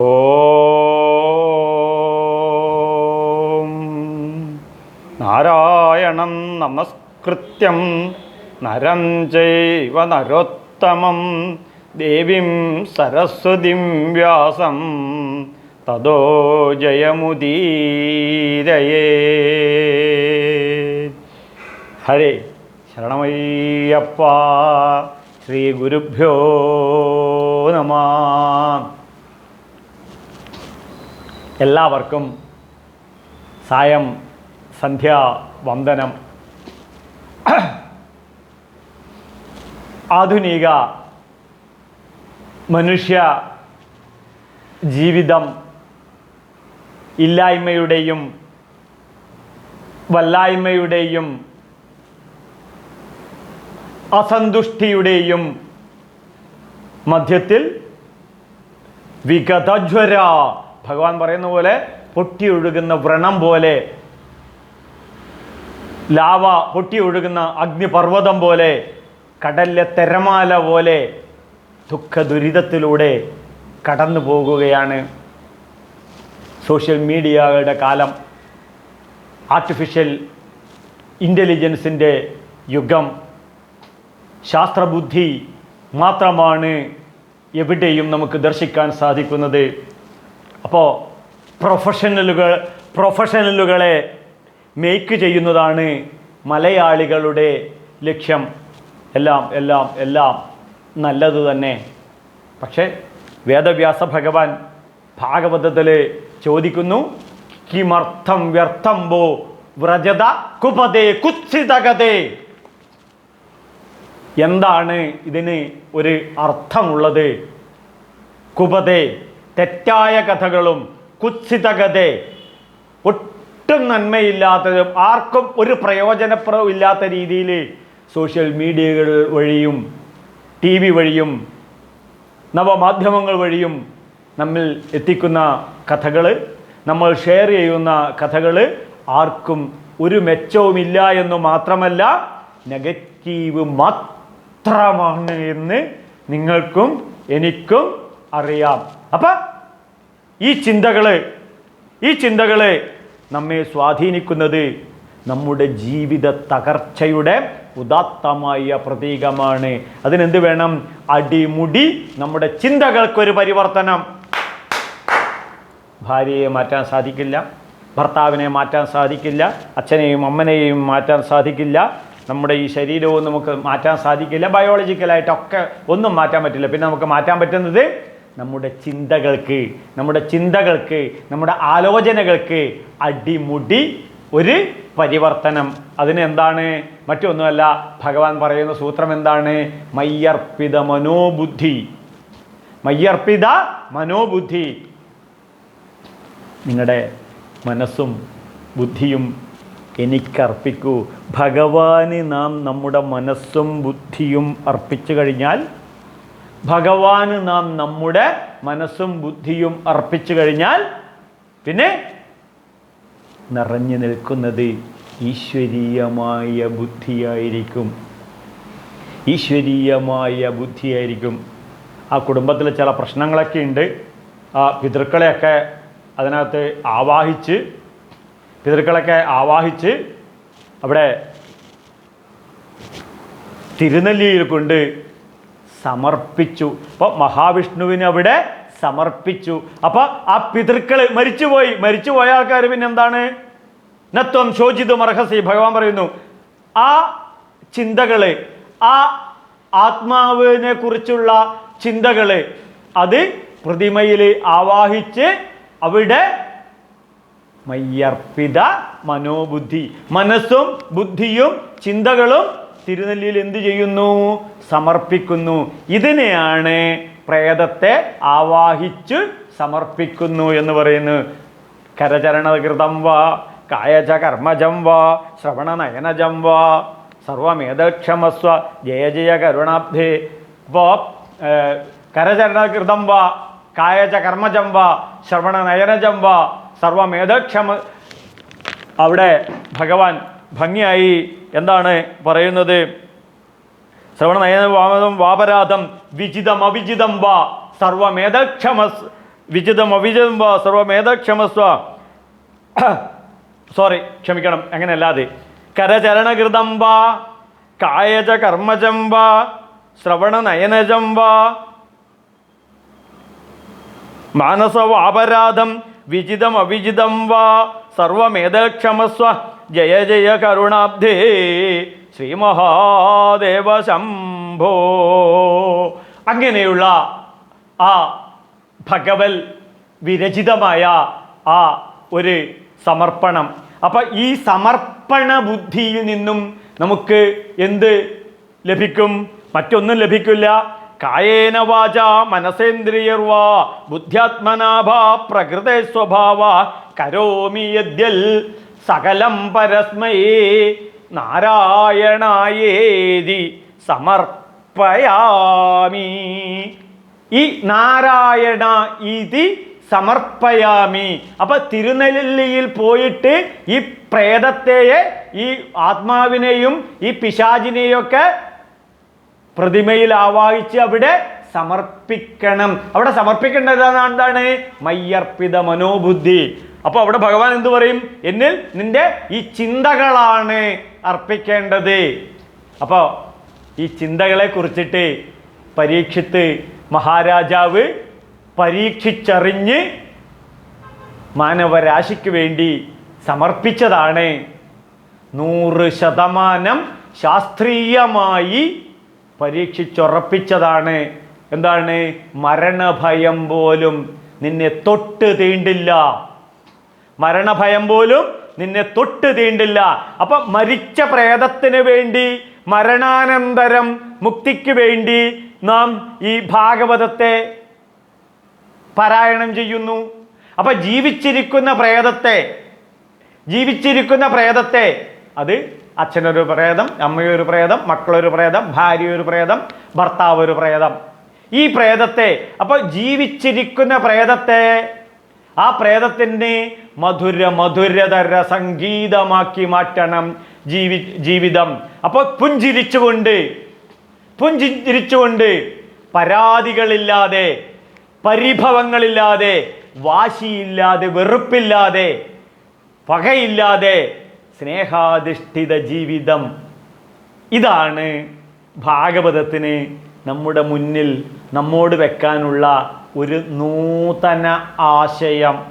ഓം നാരായണം നമസ്കൃത്യം നരം ചൈവ നരോത്തമം ദേവീം സരസ്വതിം വ്യാസം തദോ ജയമുദീരയേ. ഹരേ ശരണമയ്യപ്പ ശ്രീ ഗുരുഭ്യോ നമ. എല്ലാവർക്കും സായം സന്ധ്യാ വന്ദനം. ആധുനിക മനുഷ്യ ജീവിതം ഇല്ലായ്മയുടെയും വല്ലായ്മയുടെയും അസന്തുഷ്ടിയുടെയും മധ്യത്തിൽ വിഗതജ്വര ഭഗവാൻ പറയുന്ന പോലെ പൊട്ടിയൊഴുകുന്ന വ്രണം പോലെ ലാവ പൊട്ടിയൊഴുകുന്ന അഗ്നിപർവതം പോലെ കടലിലെ തെരമാല പോലെ ദുഃഖ ദുരിതത്തിലൂടെ കടന്നു പോകുകയാണ് സോഷ്യൽ മീഡിയയുടെ കാലം. ആർട്ടിഫിഷ്യൽ ഇന്റലിജൻസിന്റെ യുഗം. ശാസ്ത്രബുദ്ധി മാത്രമാണ് എവിടെയും നമുക്ക് ദർശിക്കാൻ സാധിക്കുന്നത്. അപ്പോൾ പ്രൊഫഷണലുകൾ പ്രൊഫഷണലുകളെ മേക്ക് ചെയ്യുന്നതാണ് മലയാളികളുടെ ലക്ഷ്യം. എല്ലാം എല്ലാം എല്ലാം നല്ലത് തന്നെ. പക്ഷേ വേദവ്യാസ ഭഗവാൻ ഭാഗവതത്തിൽ ചോദിക്കുന്നു കിമർത്ഥം വ്യർത്ഥം ബോ വ്രജത കുപതേ കുത്സിതകതേ എന്താണ് ഇതിന് ഒരു അർത്ഥമുള്ളത്? കുപതേ. തെറ്റായ കഥകളും കുത്സിതകഥ ഒട്ടും നന്മയില്ലാത്തതും ആർക്കും ഒരു പ്രയോജനപ്രദവും ഇല്ലാത്ത രീതിയിൽ സോഷ്യൽ മീഡിയകൾ വഴിയും ടി വി വഴിയും നവമാധ്യമങ്ങൾ വഴിയും നമ്മിൽ എത്തിക്കുന്ന കഥകൾ നമ്മൾ ഷെയർ ചെയ്യുന്ന കഥകൾ ആർക്കും ഒരു മെച്ചവുമില്ല എന്ന് മാത്രമല്ല നെഗറ്റീവ് മാത്രമാണ് എന്ന് നിങ്ങൾക്കും എനിക്കും അറിയാം. അപ്പം ഈ ചിന്തകൾ ഈ ചിന്തകൾ നമ്മെ സ്വാധീനിക്കുന്നത് നമ്മുടെ ജീവിത തകർച്ചയുടെ ഉദാത്തമായ പ്രതീകമാണ്. അതിനെന്ത് വേണം? അടിമുടി നമ്മുടെ ചിന്തകൾക്കൊരു പരിവർത്തനം. ഭാര്യയെ മാറ്റാൻ സാധിക്കില്ല ഭർത്താവിനെ മാറ്റാൻ സാധിക്കില്ല അച്ഛനെയും അമ്മനെയും മാറ്റാൻ സാധിക്കില്ല നമ്മുടെ ഈ ശരീരവും നമുക്ക് മാറ്റാൻ സാധിക്കില്ല ബയോളജിക്കലായിട്ടൊക്കെ ഒന്നും മാറ്റാൻ പറ്റില്ല. പിന്നെ നമുക്ക് മാറ്റാൻ പറ്റുന്നത് നമ്മുടെ ചിന്തകൾക്ക് നമ്മുടെ ചിന്തകൾക്ക് നമ്മുടെ ആലോചനകൾക്ക് അടിമുടി ഒരു പരിവർത്തനം. അതിന് എന്താണ്? മറ്റൊന്നുമല്ല ഭഗവാൻ പറയുന്ന സൂത്രം എന്താണ്? മയ്യർപ്പിത മനോബുദ്ധി. മയ്യർപ്പിത മനോബുദ്ധി. നിങ്ങളുടെ മനസ്സും ബുദ്ധിയും എനിക്കർപ്പിക്കൂ. ഭഗവാന് നാം നമ്മുടെ മനസ്സും ബുദ്ധിയും അർപ്പിച്ചു കഴിഞ്ഞാൽ ഭഗവാന് നാം നമ്മുടെ മനസ്സും ബുദ്ധിയും അർപ്പിച്ചു കഴിഞ്ഞാൽ പിന്നെ നിറഞ്ഞു നിൽക്കുന്നത് ഈശ്വരീയമായ ബുദ്ധിയായിരിക്കും. ഈശ്വരീയമായ ബുദ്ധിയായിരിക്കും. ആ കുടുംബത്തിൽ ചില പ്രശ്നങ്ങളൊക്കെ ഉണ്ട്. ആ പിതൃക്കളെയൊക്കെ അതിനകത്ത് ആവാഹിച്ച് പിതൃക്കളൊക്കെ ആവാഹിച്ച് അവിടെ തിരുനെല്ലിയിൽ കൊണ്ട് സമർപ്പിച്ചു. അപ്പോൾ മഹാവിഷ്ണുവിന് അവിടെ സമർപ്പിച്ചു. അപ്പോൾ ആ പിതൃക്കൾ മരിച്ചുപോയി. മരിച്ചുപോയ ആൾക്കാർ പിന്നെ എന്താണ് നത്വം ശോചിതം അർഹസി ഭഗവാൻ പറയുന്നു ആ ചിന്തകൾ ആ ആത്മാവിനെ കുറിച്ചുള്ള ചിന്തകൾ അത് പ്രതിമയിൽ ആവാഹിച്ച് അവിടെ മയ്യർപ്പിത മനോബുദ്ധി. മനസ്സും ബുദ്ധിയും ചിന്തകളും തിരുനെല്ലിയിൽ എന്തു ചെയ്യുന്നു? സമർപ്പിക്കുന്നു. ഇതിനെയാണ് പ്രേതത്തെ ആവാഹിച്ച് സമർപ്പിക്കുന്നു എന്ന് പറയുന്നു. കരചരണകൃതം വാ കായച കർമ്മജം വാ ശ്രവണ നയനജം വാ സർവമേധക്ഷമസ്വ ജയ ജയ കരുണാബ്ധേ അപ്പോൾ കരചരണകൃതം വാ കായച കർമ്മജം വാ ശ്രവണ നയനജം വാ സർവമേധക്ഷമ അവിടെ ഭഗവാൻ ഭംഗിയായി എന്താണ് പറയുന്നത്? ശ്രവണ നയന വാപരാധം വിജിതം അവിജിതം വാ സർവമേധക്ഷമ വിജിതം അവിജിതം വാ സർവമേധക്ഷമസ്വ. സോറി ക്ഷമിക്കണം അങ്ങനെയല്ലാതെ. കരചരണകൃതം വാ കായജ കർമ്മജം വാ ശ്രവണനയനജം വാ. മാനസവാപരാധം വിജിതം അവിജിതം വാ സർവമേധക്ഷമസ്വ. ജയ ജയ കരുണാബ്ധേ. ശ്രീ മഹാദേവ ശംഭോ അങ്ങനെയുള്ള ആ ഭഗവൽ വിരചിതമായ ആ ഒരു സമർപ്പണം. അപ്പം ഈ സമർപ്പണ ബുദ്ധിയിൽ നിന്നും നമുക്ക് എന്ത് ലഭിക്കും? മറ്റൊന്നും ലഭിക്കില്ല. കായേന വാച മനസേന്ദ്രിയർവാ ബുദ്ധ്യാത്മനാഭാ പ്രകൃത സ്വഭാവ കരോമി യദ്യൽ സകലം പരസ്മയേ. നാരായണായേതി സമർപ്പയാമി. ഈ നാരായണ ഇതി സമർപ്പയാമി. അപ്പൊ തിരുനെല്ലിയിൽ പോയിട്ട് ഈ പ്രേതത്തെയെ ഈ ആത്മാവിനെയും ഈ പിശാചിനെയൊക്കെ പ്രതിമയിൽ ആവാഹിച്ച് അവിടെ സമർപ്പിക്കണം. അവിടെ സമർപ്പിക്കേണ്ടത് എന്താണ്? മയ്യർപ്പിത മനോബുദ്ധി. അപ്പോൾ അവിടെ ഭഗവാൻ എന്തു പറയും? എന്നിൽ നിന്റെ ഈ ചിന്തകളാണ് അർപ്പിക്കേണ്ടത്. അപ്പോൾ ഈ ചിന്തകളെ കുറിച്ചിട്ട് പരീക്ഷിത്ത് മഹാരാജാവ് പരീക്ഷിച്ചറിഞ്ഞ് മാനവരാശിക്ക് വേണ്ടി സമർപ്പിച്ചതാണ്. നൂറ് ശതമാനം ശാസ്ത്രീയമായി പരീക്ഷിച്ചുറപ്പിച്ചതാണ്. എന്താണ്? മരണഭയം പോലും നിന്നെ തൊട്ട് തീണ്ടില്ല. മരണഭയം പോലും നിന്നെ തൊട്ട് തീണ്ടില്ല. അപ്പൊ മരിച്ച പ്രേതത്തിന് വേണ്ടി മരണാനന്തരം മുക്തിക്ക് വേണ്ടി നാം ഈ ഭാഗവതത്തെ പാരായണം ചെയ്യുന്നു. അപ്പൊ ജീവിച്ചിരിക്കുന്ന പ്രേതത്തെ ജീവിച്ചിരിക്കുന്ന പ്രേതത്തെ അത് അച്ഛനൊരു പ്രേതം അമ്മയൊരു പ്രേതം മക്കളൊരു പ്രേതം ഭാര്യയൊരു പ്രേതം ഭർത്താവ് ഒരു പ്രേതം. ഈ പ്രേതത്തെ അപ്പൊ ജീവിച്ചിരിക്കുന്ന പ്രേതത്തെ ആ പ്രേതത്തിന്റെ മധുര മധുരതര സംഗീതമാക്കി മാറ്റണം ജീവി ജീവിതം. അപ്പോൾ പുഞ്ചിരിച്ചുകൊണ്ട് പുഞ്ചിരിച്ചുകൊണ്ട് പരാതികളില്ലാതെ പരിഭവങ്ങളില്ലാതെ വാശിയില്ലാതെ വെറുപ്പില്ലാതെ പകയില്ലാതെ സ്നേഹാധിഷ്ഠിത ജീവിതം. ഇതാണ് ഭാഗവതത്തിന് നമ്മുടെ മുന്നിൽ നമ്മോട് വെക്കാനുള്ള ഒരു നൂതന ആശയം.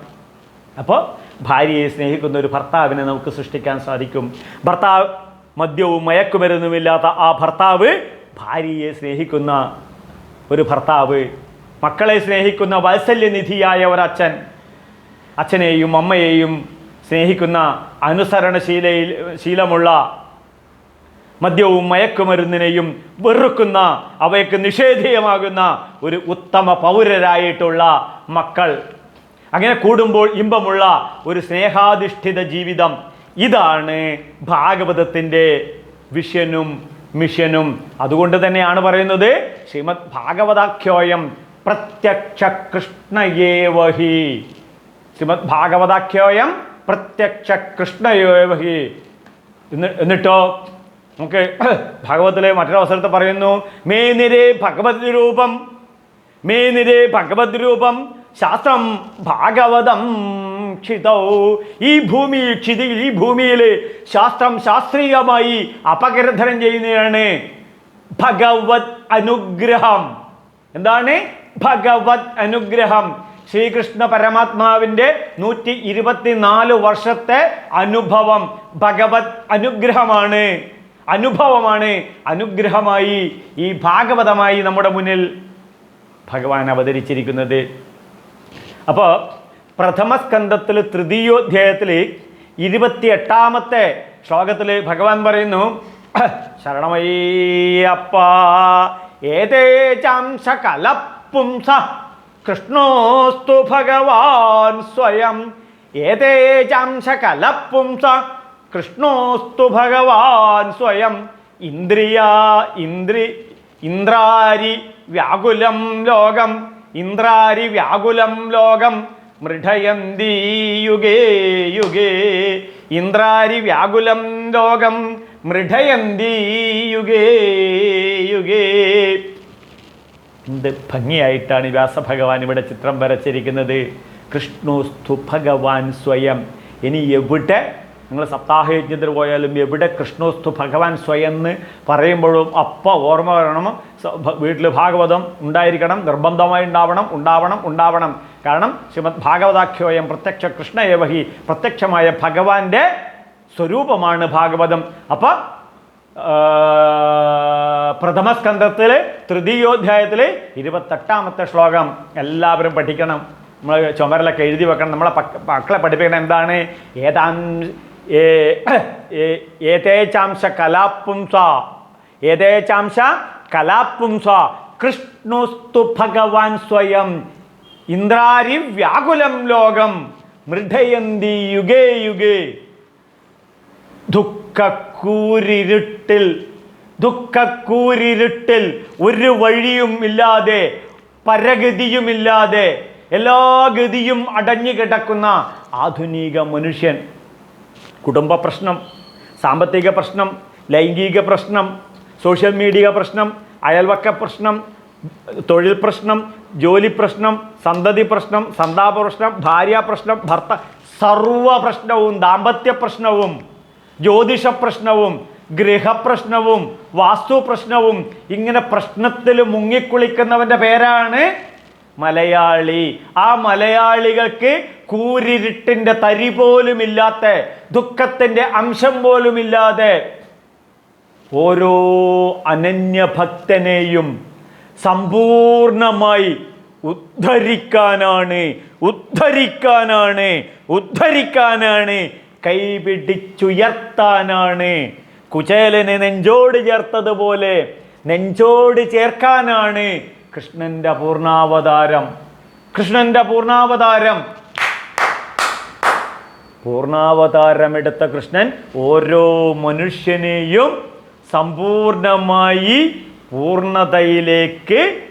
അപ്പോൾ ഭാര്യയെ സ്നേഹിക്കുന്ന ഒരു ഭർത്താവിനെ നമുക്ക് സൃഷ്ടിക്കാൻ സാധിക്കും. ഭർത്താവ് മദ്യവും മയക്കുമരുന്നുമില്ലാത്ത ആ ഭർത്താവ് ഭാര്യയെ സ്നേഹിക്കുന്ന ഒരു ഭർത്താവ്. മക്കളെ സ്നേഹിക്കുന്ന വാത്സല്യനിധിയായ ഒരച്ഛൻ. അച്ഛനെയും അമ്മയെയും സ്നേഹിക്കുന്ന അനുസരണശീലയിൽ ശീലമുള്ള മദ്യവും മയക്കുമരുന്നിനെയും വെറുക്കുന്ന അവയ്ക്ക് നിഷേധീയമാകുന്ന ഒരു ഉത്തമ പൗരരായിട്ടുള്ള മക്കൾ. അങ്ങനെ കൂടുമ്പോൾ ഇമ്പമുള്ള ഒരു സ്നേഹാധിഷ്ഠിത ജീവിതം. ഇതാണ് ഭാഗവതത്തിന്റെ വിഷനും മിഷനും. അതുകൊണ്ട് തന്നെയാണ് പറയുന്നത് ശ്രീമദ് ഭാഗവതാഖ്യോയം പ്രത്യക്ഷ കൃഷ്ണയേവഹി ശ്രീമദ് ഭാഗവതാഖ്യോയം പ്രത്യക്ഷ കൃഷ്ണയേവഹി എന്നിട്ടോ? നമുക്ക് ഭഗവത്തിലെ മറ്റൊരു പറയുന്നു മേ നിരേ ഭഗവത് രൂപം മേ നിരേ ഭഗവത് രൂപം ശാസ്ത്രം ഭാഗവതം ക്ഷിതൗ. ഈ ഭൂമി ക്ഷിതി ഈ ഭൂമിയിൽ ശാസ്ത്രം ശാസ്ത്രീയമായി അപഗ്രഥനം ചെയ്യുന്നതാണ് ഭഗവത് അനുഗ്രഹം. എന്താണ്? ഭഗവത് അനുഗ്രഹം. ശ്രീകൃഷ്ണ പരമാത്മാവിന്റെ നൂറ്റി ഇരുപത്തിനാല് വർഷത്തെ അനുഭവം ഭഗവത് അനുഗ്രഹമാണ്. അനുഭവമാണ് അനുഗ്രഹമായി ഈ ഭാഗവതമായി നമ്മുടെ മുന്നിൽ ഭഗവാൻ അവതരിച്ചിരിക്കുന്നത്. അപ്പോൾ പ്രഥമ സ്കന്ധത്തിൽ തൃതീയോധ്യായത്തിൽ ഇരുപത്തിയെട്ടാമത്തെ ശ്ലോകത്തിൽ ഭഗവാൻ പറയുന്നു ശരണമയ്യപ്പ ഏതേ ചാംശ കലപ്പുംസ കൃഷ്ണോസ്തു ഭഗവാൻ സ്വയം ഏതേ ചാംശ കലപ്പുംസ കൃഷ്ണോസ്തു ഭഗവാൻ സ്വയം ഇന്ദ്രിയ ഇന്ദ്രി ഇന്ദ്രാരി വ്യാകുലം ലോകം ഇന്ദ്രാരി വ്യാകുലം ലോകം മൃഢയന്തി യുഗേ യുഗേ. ഇന്ദ്രാരി വ്യാകുലം ലോകം മൃഢയന്തി യുഗേ യുഗേ. എന്ത് ഭംഗിയായിട്ടാണ് വ്യാസഭഗവാൻ ഇവിടെ ചിത്രം വരച്ചിരിക്കുന്നത്. കൃഷ്ണോസ്തു ഭഗവാൻ സ്വയം. ഇനി എവിടെ നിങ്ങൾ സപ്താഹയജ്ഞത്തിന് പോയാലും എവിടെ കൃഷ്ണോസ്തു ഭഗവാൻ സ്വയം എന്ന് പറയുമ്പോഴും അപ്പ ഓർമ്മ വരണം. വീട്ടിൽ ഭാഗവതം ഉണ്ടായിരിക്കണം നിർബന്ധമായി ഉണ്ടാവണം ഉണ്ടാവണം ഉണ്ടാവണം. കാരണം ശ്രീമദ് ഭാഗവതാഖ്യോയം പ്രത്യക്ഷ കൃഷ്ണയേവഹി പ്രത്യക്ഷമായ ഭഗവാന്റെ സ്വരൂപമാണ് ഭാഗവതം. അപ്പം പ്രഥമസ്കന്ധത്തിൽ തൃതീയോധ്യായത്തിൽ ഇരുപത്തെട്ടാമത്തെ ശ്ലോകം എല്ലാവരും പഠിക്കണം. നമ്മൾ ചുമരിലൊക്കെ എഴുതി വെക്കണം. നമ്മളെ മക്കളെ പഠിപ്പിക്കണം എന്താണ്? ഏതാം ഏ- ഏ- ഏതേച്ചാംശ കലാപുംസ. ഏതേചാംശ കലാപുംസ. കൃഷ്ണുസ്തു ഭഗവാൻ സ്വയം. ഇന്ദ്രാരി വ്യാകുലം ലോകം. മൃഢയന്തി യുഗേ യുഗേ. ദുഃഖക്കൂരിരുട്ടിൽ ദുഃഖക്കൂരിരുട്ടിൽ ഒരു വഴിയും ഇല്ലാതെ പരഗതിയുമില്ലാതെ എല്ലാ ഗതിയും അടഞ്ഞു കിടക്കുന്ന ആധുനിക മനുഷ്യൻ. കുടുംബ പ്രശ്നം സാമ്പത്തിക പ്രശ്നം ലൈംഗിക പ്രശ്നം സോഷ്യൽ മീഡിയ പ്രശ്നം അയൽവക്ക പ്രശ്നം തൊഴിൽ പ്രശ്നം ജോലി പ്രശ്നം സന്തതി പ്രശ്നം സന്താപ പ്രശ്നം ഭാര്യ പ്രശ്നം ഭർത്ത സർവ പ്രശ്നവും ദാമ്പത്യ പ്രശ്നവും ജ്യോതിഷ പ്രശ്നവും ഗൃഹപ്രശ്നവും വാസ്തു പ്രശ്നവും ഇങ്ങനെ പ്രശ്നത്തിൽ മുങ്ങിക്കുളിക്കുന്നവന്റെ പേരാണ് മലയാളി. ആ മലയാളികൾക്ക് കൂരിരുട്ടിന്റെ തരി പോലുമില്ലാത്ത ദുഃഖത്തിന്റെ അംശം പോലുമില്ലാതെ ഓരോ അനന്യഭക്തനെയും സമ്പൂർണമായി ഉദ്ധരിക്കാനാണ് ഉദ്ധരിക്കാനാണ് ഉദ്ധരിക്കാനാണ് കൈപിടിച്ചുയർത്താനാണ്. കുചേലനെ നെഞ്ചോട് ചേർത്തതുപോലെ നെഞ്ചോട് ചേർക്കാനാണ് കൃഷ്ണന്റെ പൂർണാവതാരം. കൃഷ്ണന്റെ പൂർണാവതാരം. പൂർണാവതാരമെടുത്ത കൃഷ്ണൻ ഓരോ മനുഷ്യനെയും സമ്പൂർണമായി പൂർണതയിലേക്ക്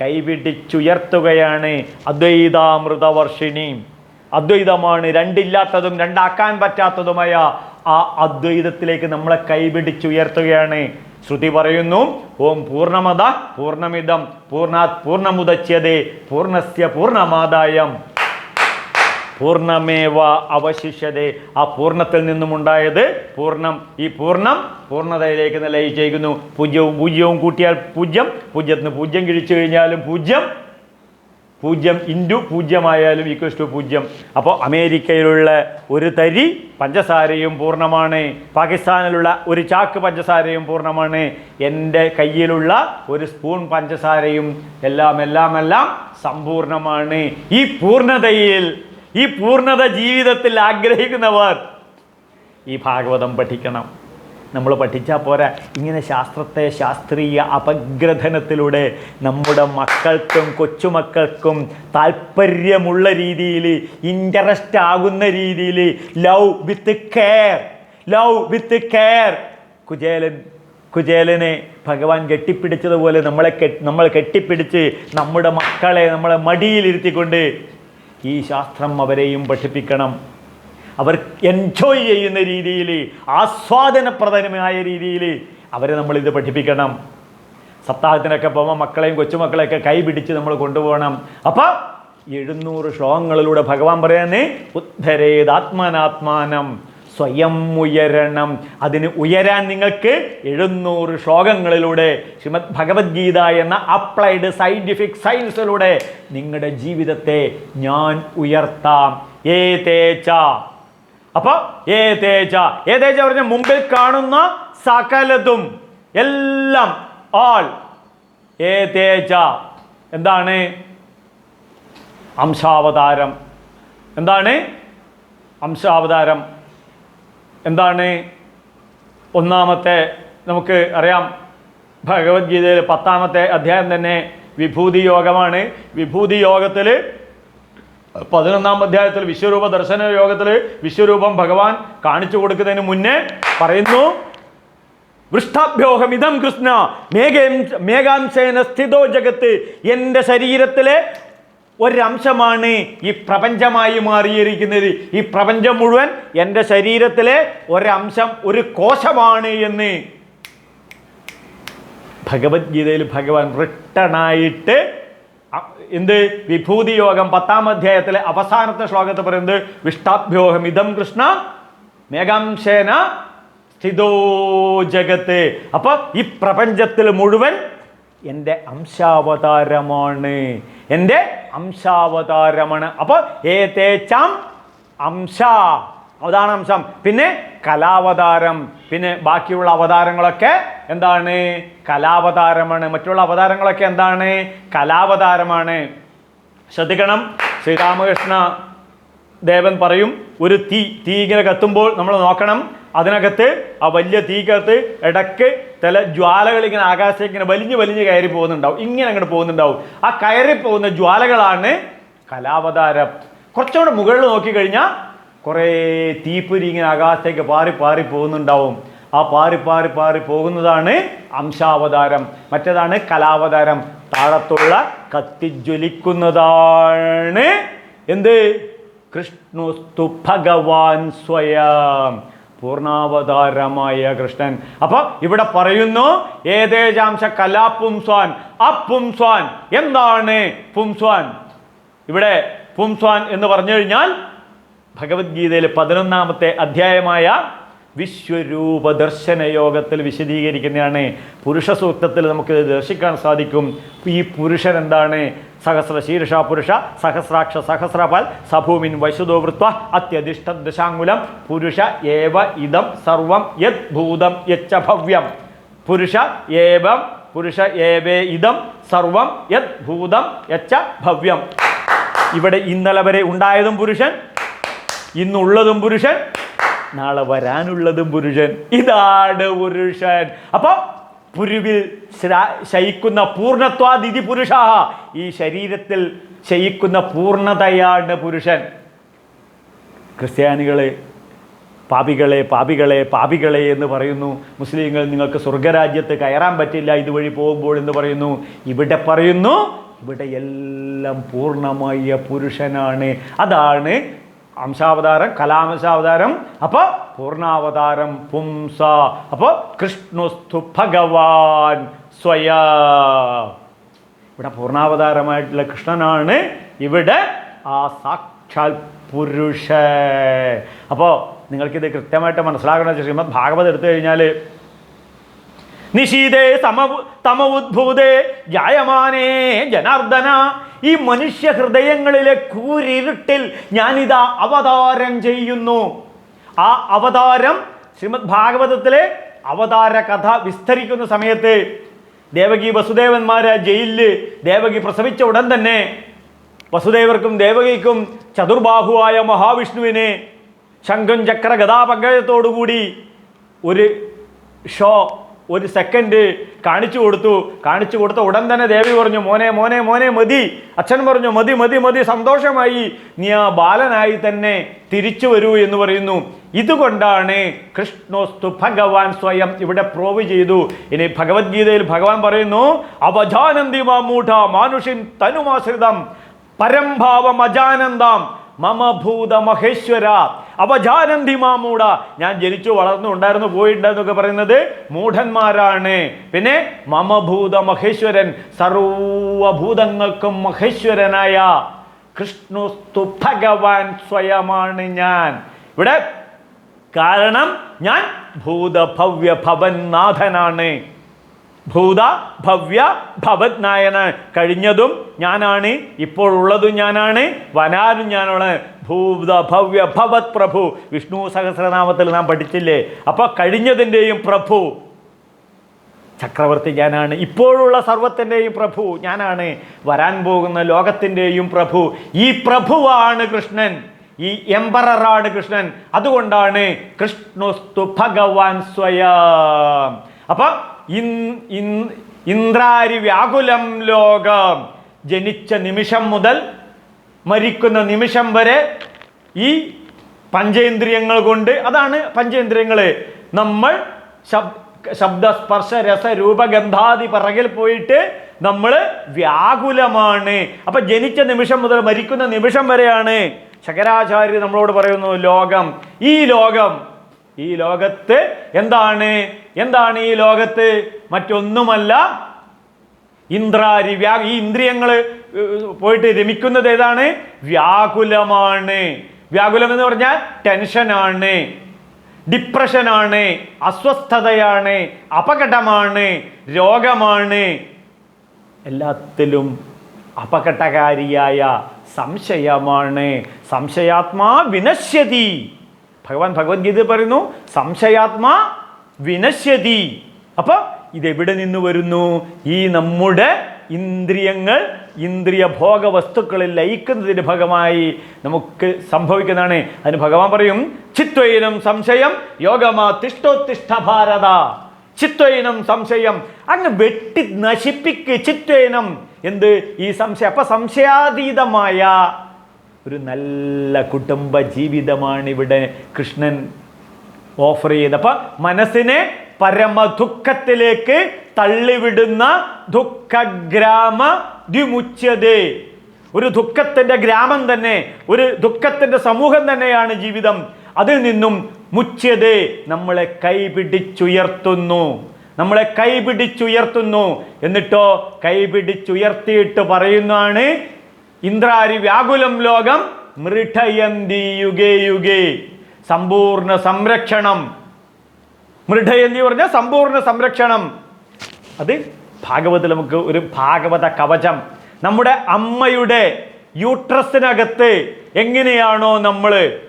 കൈപിടിച്ചുയർത്തുകയാണ് അദ്വൈതാമൃതവർഷിണി. അദ്വൈതമാണ് രണ്ടില്ലാത്തതും രണ്ടാക്കാൻ പറ്റാത്തതുമായ ആ അദ്വൈതത്തിലേക്ക് നമ്മളെ കൈപിടിച്ചുയർത്തുകയാണ്. ശ്രുതി പറയുന്നു ഓം പൂർണമത പൂർണമിതം പൂർണാത് പൂർണമുദച്യതേ പൂർണസ്യ പൂർണമാദായം പൂർണമേവ അവശിഷ്യതേ. ആ പൂർണത്തിൽ നിന്നുമുണ്ടായത് പൂർണം ഈ പൂർണം പൂർണതയിലേക്ക് നിലയിച്ചേക്കുന്നു പൂജ്യവും പൂജ്യവും കൂട്ടിയാൽ പൂജ്യം പൂജ്യത്തിന് പൂജ്യം കിഴിച്ചു കഴിഞ്ഞാലും പൂജ്യം പൂജ്യം ഇന്റു പൂജ്യമായാലും ഈക്വസ് ടു പൂജ്യം. അപ്പോൾ അമേരിക്കയിലുള്ള ഒരു തരി പഞ്ചസാരയും പൂർണമാണ്. പാകിസ്ഥാനിലുള്ള ഒരു ചാക്ക് പഞ്ചസാരയും പൂർണമാണ്. എന്റെ കയ്യിലുള്ള ഒരു സ്പൂൺ പഞ്ചസാരയും എല്ലാം എല്ലാം എല്ലാം സമ്പൂർണമാണ്. ഈ പൂർണതയിൽ ഈ പൂർണത ജീവിതത്തിൽ ആഗ്രഹിക്കുന്നവർ ഈ ഭാഗവതം പഠിക്കണം. നമ്മൾ പഠിച്ചാൽ പോരാ. ഇങ്ങനെ ശാസ്ത്രത്തെ ശാസ്ത്രീയ അപഗ്രഥനത്തിലൂടെ നമ്മുടെ മക്കൾക്കും കൊച്ചുമക്കൾക്കും താല്പര്യമുള്ള രീതിയിൽ ഇൻട്രസ്റ്റ് ആകുന്ന രീതിയിൽ love with care love with care. Kuchelan കുചേലനെ ഭഗവാൻ കെട്ടിപ്പിടിച്ചതുപോലെ നമ്മളെ നമ്മൾ കെട്ടിപ്പിടിച്ച് നമ്മുടെ മക്കളെ നമ്മളെ മടിയിലിരുത്തിക്കൊണ്ട് ഈ ശാസ്ത്രം അവരെയും പഠിപ്പിക്കണം. അവർ എൻജോയ് ചെയ്യുന്ന രീതിയിൽ ആസ്വാദനപ്രദമായ രീതിയിൽ അവരെ നമ്മളിത് പഠിപ്പിക്കണം. സപ്താഹത്തിനൊക്കെ പോകുമ്പോൾ മക്കളെയും കൊച്ചുമക്കളെയൊക്കെ കൈ പിടിച്ച് നമ്മൾ കൊണ്ടുപോകണം. അപ്പം എഴുന്നൂറ് ശ്ലോകങ്ങളിലൂടെ ഭഗവാൻ പറയാനേ ഉദ്ധരേതാത്മനാത്മാനം സ്വയം ഉയരണം. അതിന് ഉയരാൻ നിങ്ങൾക്ക് എഴുന്നൂറ് ശ്ലോകങ്ങളിലൂടെ ശ്രീമദ് ഭഗവത്ഗീത എന്ന അപ്ലൈഡ് സയന്റിഫിക് സയൻസിലൂടെ നിങ്ങളുടെ ജീവിതത്തെ ഞാൻ ഉയർത്താം. ഏ തേച്ച അപ്പൊ ഏ തേജ. ഏ തേജ പറഞ്ഞ മുമ്പിൽ കാണുന്ന സകലതും എല്ലാം ആൾ ഏ തേജ. എന്താണ്? അംശാവതാരം. എന്താണ്? അംശാവതാരം. എന്താണ്? ഒന്നാമത്തെ നമുക്ക് അറിയാം. ഭഗവത്ഗീതയിൽ പത്താമത്തെ അധ്യായം തന്നെ വിഭൂതി യോഗമാണ്. വിഭൂതി യോഗത്തിൽ പതിനൊന്നാം അധ്യായത്തിൽ വിശ്വരൂപ ദർശന യോഗത്തിൽ വിശ്വരൂപം ഭഗവാൻ കാണിച്ചു കൊടുക്കുന്നതിന് മുന്നേ പറയുന്നു വൃഷ്ടാഭ്യോഹമിതം കൃഷ്ണ മേഘം മേഘാംശേന സ്ഥിതോ ജഗത്ത്. എന്റെ ശരീരത്തിലെ ഒരംശമാണ് ഈ പ്രപഞ്ചമായി മാറിയിരിക്കുന്നത്. ഈ പ്രപഞ്ചം മുഴുവൻ എന്റെ ശരീരത്തിലെ ഒരംശം ഒരു കോശമാണ് എന്ന്. ഭഗവത്ഗീതയിൽ ഭഗവാൻ റിട്ടണായിട്ട് എന്ത്? വിഭൂതി യോഗം. പത്താം അധ്യായത്തിലെ അവസാനത്തെ ശ്ലോകത്തെ പറയുന്നത് വിഷ്ടാഭ്യോഹം ഇതം കൃഷ്ണ മേഘാംശേന സ്ഥിതോ ജഗത്ത്. അപ്പൊ ഈ പ്രപഞ്ചത്തിൽ മുഴുവൻ എന്റെ അംശാവതാരമാണ്. എന്റെ അംശാവതാരമാണ്. അപ്പോൾ ഏതേച്ചാം അംശ അതാണ് അംശം. പിന്നെ കലാവതാരം പിന്നെ ബാക്കിയുള്ള അവതാരങ്ങളൊക്കെ എന്താണ്? കലാവതാരമാണ്. മറ്റുള്ള അവതാരങ്ങളൊക്കെ എന്താണ്? കലാവതാരമാണ്. ശ്രദ്ധിക്കണം. ശ്രീരാമകൃഷ്ണ ദേവൻ പറയും ഒരു തീ തീ ഇങ്ങനെ കത്തുമ്പോൾ നമ്മൾ നോക്കണം. അതിനകത്ത് ആ വലിയ തീക്കകത്ത് ഇടയ്ക്ക് ചില ജ്വാലകൾ ഇങ്ങനെ ആകാശത്തേക്ക് ഇങ്ങനെ വലിഞ്ഞ് വലിഞ്ഞ് കയറി പോകുന്നുണ്ടാവും. ഇങ്ങനെ അങ്ങോട്ട് പോകുന്നുണ്ടാവും. ആ കയറി പോകുന്ന ജ്വാലകളാണ് കലാവതാരം. കുറച്ചുകൂടെ മുകളിൽ നോക്കിക്കഴിഞ്ഞാൽ കുറേ തീപ്പൊരി ഇങ്ങനെ ആകാശത്തേക്ക് പാറി പാറി പോകുന്നുണ്ടാവും. ആ പാറി പാറി പാറി പോകുന്നതാണ് അംശാവതാരം. മറ്റേതാണ് കലാവതാരം. താഴത്തുള്ള കത്തിജ്വലിക്കുന്നതാണ്. എന്ത്? കൃഷ്ണുസ്തു ഭഗവാൻ സ്വയം. പൂർണാവതാരമായ കൃഷ്ണൻ. അപ്പൊ ഇവിടെ പറയുന്നു ഏതേജാംശ കലാപുംസ്വാൻ അപ്പുംസ്വാൻ എന്താണ്? പുംസ്വാൻ. ഇവിടെ പുംസ്വാൻ എന്ന് പറഞ്ഞു കഴിഞ്ഞാൽ ഭഗവത്ഗീതയിലെ പതിനൊന്നാമത്തെ അധ്യായമായ വിശ്വരൂപ ദർശന യോഗത്തിൽ വിശദീകരിക്കുന്നതാണ്. പുരുഷ സൂക്തത്തിൽ നമുക്ക് ദർശിക്കാൻ സാധിക്കും. ഈ പുരുഷൻ എന്താണ്? സഹസ്ര ശീർഷ പുരുഷ സഹസ്രാക്ഷ സഹസ്രപാൽ സഭൂമിൻ വൈശുദോ വൃത്വ അത്യധിഷ്ഠ ദശാങ്കുലം പുരുഷ ഏവ ഇതം സർവം യത് ഭൂതം യച്ച ഭവ്യം. പുരുഷ ഏവം പുരുഷ ഏവേ ഇതം സർവം യത് ഭൂതം യച്ച ഭവ്യം. ഇവിടെ ഇന്നലെ വരെ ഉണ്ടായതും പുരുഷൻ ഇന്നുള്ളതും പുരുഷൻ നാളെ വരാനുള്ളതും പുരുഷൻ. ഇതാണ് പുരുഷൻ. അപ്പൊ പുരുവിൽ ശയിക്കുന്ന പൂർണത്വാതിഥി പുരുഷ. ഈ ശരീരത്തിൽ ശയിക്കുന്ന പൂർണതയാണ് പുരുഷൻ. ക്രിസ്ത്യാനികളെ പാപികളെ പാപികളെ പാപികളെ എന്ന് പറയുന്നു. മുസ്ലിങ്ങൾ നിങ്ങൾക്ക് സ്വർഗരാജ്യത്ത് കയറാൻ പറ്റില്ല ഇതുവഴി പോകുമ്പോൾ എന്ന് പറയുന്നു. ഇവിടെ പറയുന്നു ഇവിടെ എല്ലാം പൂർണമായ പുരുഷനാണ്. അതാണ് അംശാവതാരം കലാംശാവതാരം അപ്പോൾ പൂർണാവതാരം പുംസ അപ്പോൾ കൃഷ്ണുസ്തു ഭഗവാൻ സ്വയ. ഇവിടെ പൂർണാവതാരമായിട്ടുള്ള കൃഷ്ണനാണ് ഇവിടെ ആ സാക്ഷാൽ പുരുഷ. അപ്പോൾ നിങ്ങൾക്കിത് കൃത്യമായിട്ട് മനസ്സിലാക്കണം ശ്രീമദ് ഭാഗവത് എടുത്തു കഴിഞ്ഞാൽ നിശീതേ സമ തമ ഉദ്ഭൂതേ ജായമാനേ ജനാർദ്ദന ഈ മനുഷ്യ ഹൃദയങ്ങളിലെ കൂരിരുട്ടിൽ ഞാനിതാ അവതാരം ചെയ്യുന്നു. ആ അവതാരം ശ്രീമദ് ഭാഗവതത്തിലെ അവതാര കഥ വിസ്തരിക്കുന്ന സമയത്ത് ദേവകി വസുദേവന്മാര് ജയിലിൽ ദേവകി പ്രസവിച്ച ഉടൻ തന്നെ വസുദേവർക്കും ദേവകിക്കും ചതുർബാഹുവായ മഹാവിഷ്ണുവിനെ ശംഖം ചക്ര ഗതാപങ്കജത്തോടുകൂടി ഒരു ഷോ ഒരു സെക്കൻഡ് കാണിച്ചു കൊടുത്തു. കാണിച്ചു കൊടുത്ത ഉടൻ തന്നെ ദേവി പറഞ്ഞു മോനെ മോനെ മോനെ മതി. അച്ഛൻ പറഞ്ഞു മതി മതി മതി സന്തോഷമായി. നീ ആ ബാലനായി തന്നെ തിരിച്ചു വരൂ എന്ന് പറയുന്നു. ഇതുകൊണ്ടാണ് കൃഷ്ണോസ്തു ഭഗവാൻ സ്വയം ഇവിടെ പ്രോവ് ചെയ്തു. ഇനി ഭഗവത്ഗീതയിൽ ഭഗവാൻ പറയുന്നു അവജാനന്തി മാമൂഢ മാനുഷിൻ തനുമാശ്രിതം പരംഭാവം അജാനന്ദം മമഭൂത മഹേശ്വര അവജാനന്തി മാമൂട. ഞാൻ ജനിച്ചു വളർന്നു ഉണ്ടായിരുന്നു പോയിട്ടുണ്ടെന്നൊക്കെ പറയുന്നത് മൂഢന്മാരാണ്. പിന്നെ മമഭൂത മഹേശ്വരൻ സർവഭൂതങ്ങൾക്കും മഹേശ്വരനായ കൃഷ്ണുസ്തു ഭഗവാൻ സ്വയമാണ് ഞാൻ. ഇവിടെ കാരണം ഞാൻ ഭൂതഭവ്യ ഭവന്നാഥനാണ് ഭൂത ഭവ്യ ഭവത് നായന കഴിഞ്ഞതും ഞാനാണ്. ഇപ്പോൾ ഉള്ളതും ഞാനാണ്. വനാനും ഞാനാണ്. ഭൂത ഭവ്യ ഭവത് പ്രഭു. വിഷ്ണു സഹസ്രനാമത്തിൽ നാം പഠിച്ചില്ലേ? അപ്പോൾ കഴിഞ്ഞതിന്റെയും പ്രഭു. ചക്രവർത്തി ഞാനാണ്. ഇപ്പോഴുള്ള സർവത്തിന്റെയും പ്രഭു ഞാനാണ്. വരാൻ പോകുന്ന ലോകത്തിന്റെയും പ്രഭു. ഈ പ്രഭുവാണ് കൃഷ്ണൻ. ഈ എംബററാണ് കൃഷ്ണൻ. അതുകൊണ്ടാണ് കൃഷ്ണുസ്തു ഭഗവാൻ സ്വയം. അപ്പൊ ഇന്ദ്രാരി വ്യാകുലം ലോകം ജനിച്ച നിമിഷം മുതൽ മരിക്കുന്ന നിമിഷം വരെ ഈ പഞ്ചേന്ദ്രിയങ്ങൾ കൊണ്ട് അതാണ് പഞ്ചേന്ദ്രിയങ്ങൾ നമ്മൾ ശബ് ശബ്ദ സ്പർശ രസ രൂപഗന്ധാദി പിറകിൽ പോയിട്ട് നമ്മൾ വ്യാകുലമാണ്. അപ്പൊ ജനിച്ച നിമിഷം മുതൽ മരിക്കുന്ന നിമിഷം വരെയാണ് ശങ്കരാചാര്യ നമ്മളോട് പറയുന്നു ലോകം. ഈ ലോകം ഈ ലോകത്ത് എന്താണ്? എന്താണ് ഈ ലോകത്ത്? മറ്റൊന്നുമല്ല. ഇന്ദ്രാരി വ്യാ ഈ ഇന്ദ്രിയങ്ങൾ പോയിട്ട് രമിക്കുന്നത് ഏതാണ്? വ്യാകുലമാണ്. വ്യാകുലം എന്ന് പറഞ്ഞാൽ ടെൻഷനാണ് ഡിപ്രഷനാണ് അസ്വസ്ഥതയാണ് അപകടമാണ് രോഗമാണ്. എല്ലാത്തിലും അപകടകാരിയായ സംശയമാണ്. സംശയാത്മാ വിനശ്യതി. ഭഗവാൻ ഭഗവത്ഗീത പറയുന്നു സംശയാത്മാ വിനശ്യതി. അപ്പൊ ഇതെവിടെ നിന്ന് വരുന്നു? ഈ നമ്മുടെ ഇന്ദ്രിയങ്ങൾ ഇന്ദ്രിയ ഭോഗ വസ്തുക്കളിൽ ലയിക്കുന്നതിന് ഭാഗമായി നമുക്ക് സംഭവിക്കുന്നതാണ്. അതിന് ഭഗവാൻ പറയും ചിത്വയിനം സംശയം യോഗമാ തിഷ്ടോത്തിഷ്ഠ ഭാരത. ചിത്വയിനം സംശയം. അങ്ങ് വെട്ടി നശിപ്പിക്ക് ചിത്വയിനം. എന്ത്? ഈ സംശയം. അപ്പൊ സംശയാതീതമായ ഒരു നല്ല കുടുംബ ജീവിതമാണ് ഇവിടെ കൃഷ്ണൻ ഓഫർ ചെയ്ത് അപ്പൊ മനസ്സിനെ പരമ ദുഃഖത്തിലേക്ക് തള്ളിവിടുന്ന ദുഃഖഗ്രാമ ദ്വിമുച്യതേ ഒരു ദുഃഖത്തിന്റെ ഗ്രാമം തന്നെ ഒരു ദുഃഖത്തിന്റെ സമൂഹം തന്നെയാണ് ജീവിതം. അതിൽ നിന്നും മുച്യതേ നമ്മളെ കൈപിടിച്ചുയർത്തുന്നു. നമ്മളെ കൈപിടിച്ചുയർത്തുന്നു. എന്നിട്ടോ കൈപിടിച്ചുയർത്തിയിട്ട് പറയുന്നതാണ് ഇന്ദ്രാരി വ്യാകുലം ലോകം മൃഢയന്തി യുഗേ. യുഗേ സമ്പൂർണ സംരക്ഷണം. മൃഢയന്തി പറഞ്ഞാൽ സമ്പൂർണ സംരക്ഷണം. അത് ഭാഗവതത്തിൽ നമുക്ക് ഒരു ഭാഗവത കവചം. നമ്മുടെ അമ്മയുടെ യൂട്രസിനകത്ത് എങ്ങനെയാണോ നമ്മൾ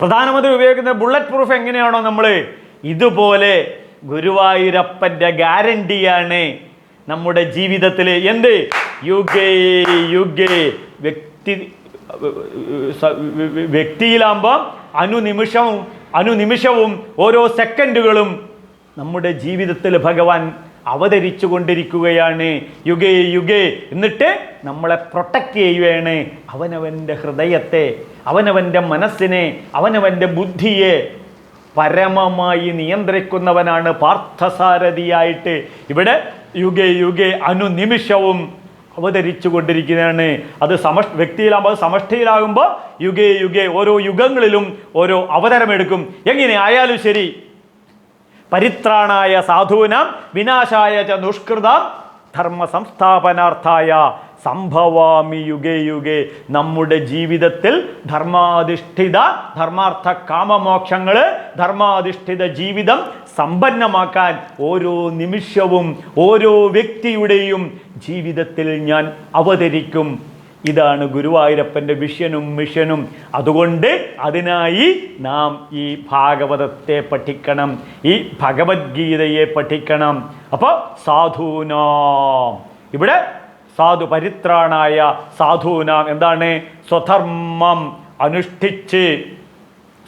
പ്രധാനമന്ത്രി ഉപയോഗിക്കുന്ന ബുള്ളറ്റ് പ്രൂഫ് എങ്ങനെയാണോ നമ്മൾ ഇതുപോലെ ഗുരുവായൂരപ്പന്റെ ഗ്യാരണ്ടിയാണ്. നമ്മുടെ ജീവിതത്തിൽ എന്ത്? യുഗേ യുഗേ. വ്യക്തി വ്യക്തിയിലാകുമ്പോൾ അനുനിമിഷവും അനുനിമിഷവും ഓരോ സെക്കൻഡുകളും നമ്മുടെ ജീവിതത്തിൽ ഭഗവാൻ അവതരിച്ചു കൊണ്ടിരിക്കുകയാണ്. യുഗേ യുഗേ. എന്നിട്ട് നമ്മളെ പ്രൊട്ടക്റ്റ് ചെയ്യുകയാണ്. അവനവന്റെ ഹൃദയത്തെ അവനവന്റെ മനസ്സിനെ അവനവന്റെ ബുദ്ധിയെ പരമമായി നിയന്ത്രിക്കുന്നവനാണ് പാർത്ഥസാരഥിയായിട്ട് ഇവിടെ യുഗേ യുഗേ അനുനിമിഷവും അവതരിച്ചു കൊണ്ടിരിക്കുന്നതാണ് അത് സമഷ് വ്യക്തിയിലാകുമ്പോൾ അത് സമഷ്ടിയിലാകുമ്പോൾ യുഗേ യുഗേ ഓരോ യുഗങ്ങളിലും ഓരോ അവതരമെടുക്കും. എങ്ങനെ ആയാലും ശരി. പരിത്രാണായ സാധൂനാം വിനാശായ ച ദുഷ്കൃതാം ധർമ്മ സംസ്ഥാപനാർത്ഥായ സംഭവാമി യുഗേ യുഗേ. നമ്മുടെ ജീവിതത്തിൽ ധർമാധിഷ്ഠിത ധർമാർത്ഥ കാമമോക്ഷങ്ങൾ ധർമാധിഷ്ഠിത ജീവിതം സമ്പന്നമാക്കാൻ ഓരോ നിമിഷവും ഓരോ വ്യക്തിയുടെയും ജീവിതത്തിൽ ഞാൻ അവതരിക്കും. ഇതാണ് ഗുരുവായൂരപ്പന്റെ വിഷനും മിഷനും. അതുകൊണ്ട് അതിനായി നാം ഈ ഭാഗവതത്തെ പഠിക്കണം ഈ ഭഗവത്ഗീതയെ പഠിക്കണം. അപ്പോൾ സാധൂനാം. ഇവിടെ സാധു പരിത്രാണായ സാധൂനാം എന്താണ്? സ്വധർമ്മം അനുഷ്ഠിച്ച്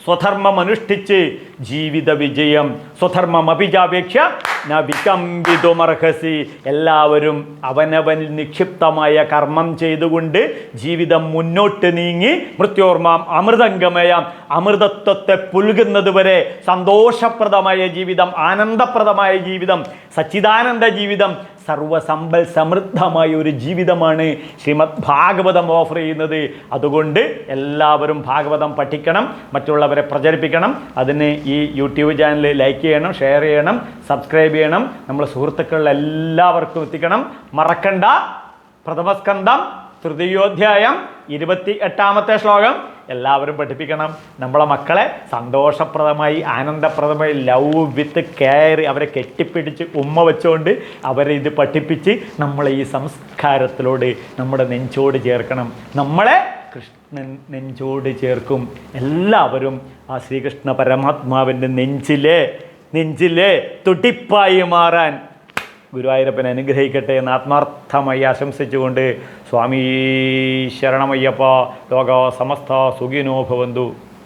സ്വധർമ്മം അനുഷ്ഠിച്ച് ജീവിത വിജയം. സ്വധർമ്മം അഭിജാപേക്ഷ നവികമ്പിതുമർഹസി എല്ലാവരും അവനവനിൽ നിക്ഷിപ്തമായ കർമ്മം ചെയ്തുകൊണ്ട് ജീവിതം മുന്നോട്ട് നീങ്ങി മൃത്യോർമാം അമൃതംഗമയാം അമൃതത്വത്തെ പുൽകുന്നത് വരെ സന്തോഷപ്രദമായ ജീവിതം ആനന്ദപ്രദമായ ജീവിതം സച്ചിദാനന്ദ ജീവിതം സർവസമ്പൽ സമൃദ്ധമായ ഒരു ജീവിതമാണ് ശ്രീമദ് ഭാഗവതം ഓഫർ ചെയ്യുന്നത്. അതുകൊണ്ട് എല്ലാവരും ഭാഗവതം പഠിക്കണം മറ്റുള്ളവരെ പ്രചരിപ്പിക്കണം. അതിന് ഈ യൂട്യൂബ് ചാനൽ ലൈക്ക് ചെയ്യണം ഷെയർ ചെയ്യണം സബ്സ്ക്രൈബ് ചെയ്യണം. നമ്മളെ സുഹൃത്തുക്കളിൽ എല്ലാവർക്കും എത്തിക്കണം. മറക്കണ്ട. പ്രഥമസ്കന്ധം തൃതീയോധ്യായം ഇരുപത്തി എട്ടാമത്തെ ശ്ലോകം. എല്ലാവരും പഠിപ്പിക്കണം. നമ്മളെ മക്കളെ സന്തോഷപ്രദമായി ആനന്ദപ്രദമായി ലവ് വിത്ത് കെയർ അവരെ കെട്ടിപ്പിടിച്ച് ഉമ്മ വെച്ചുകൊണ്ട് അവരെ ഇത് പഠിപ്പിച്ച് നമ്മളെ ഈ സംസ്കാരത്തിലോട് നമ്മുടെ നെഞ്ചോട് ചേർക്കണം. നമ്മളെ കൃഷ്ണൻ നെഞ്ചോട് ചേർക്കും. എല്ലാവരും ആ ശ്രീകൃഷ്ണ പരമാത്മാവിന്റെ നെഞ്ചിലെ നെഞ്ചിലെ തുടിപ്പായി മാറാൻ ഗുരുവായൂരപ്പൻ അനുഗ്രഹിക്കട്ടെ എന്ന് ആത്മാർത്ഥമായി ആശംസിച്ചുകൊണ്ട് സ്വാമീ ശരണമയ്യപ്പ ലോക സമസ്ത സുഖിനോ ഭവന്തു.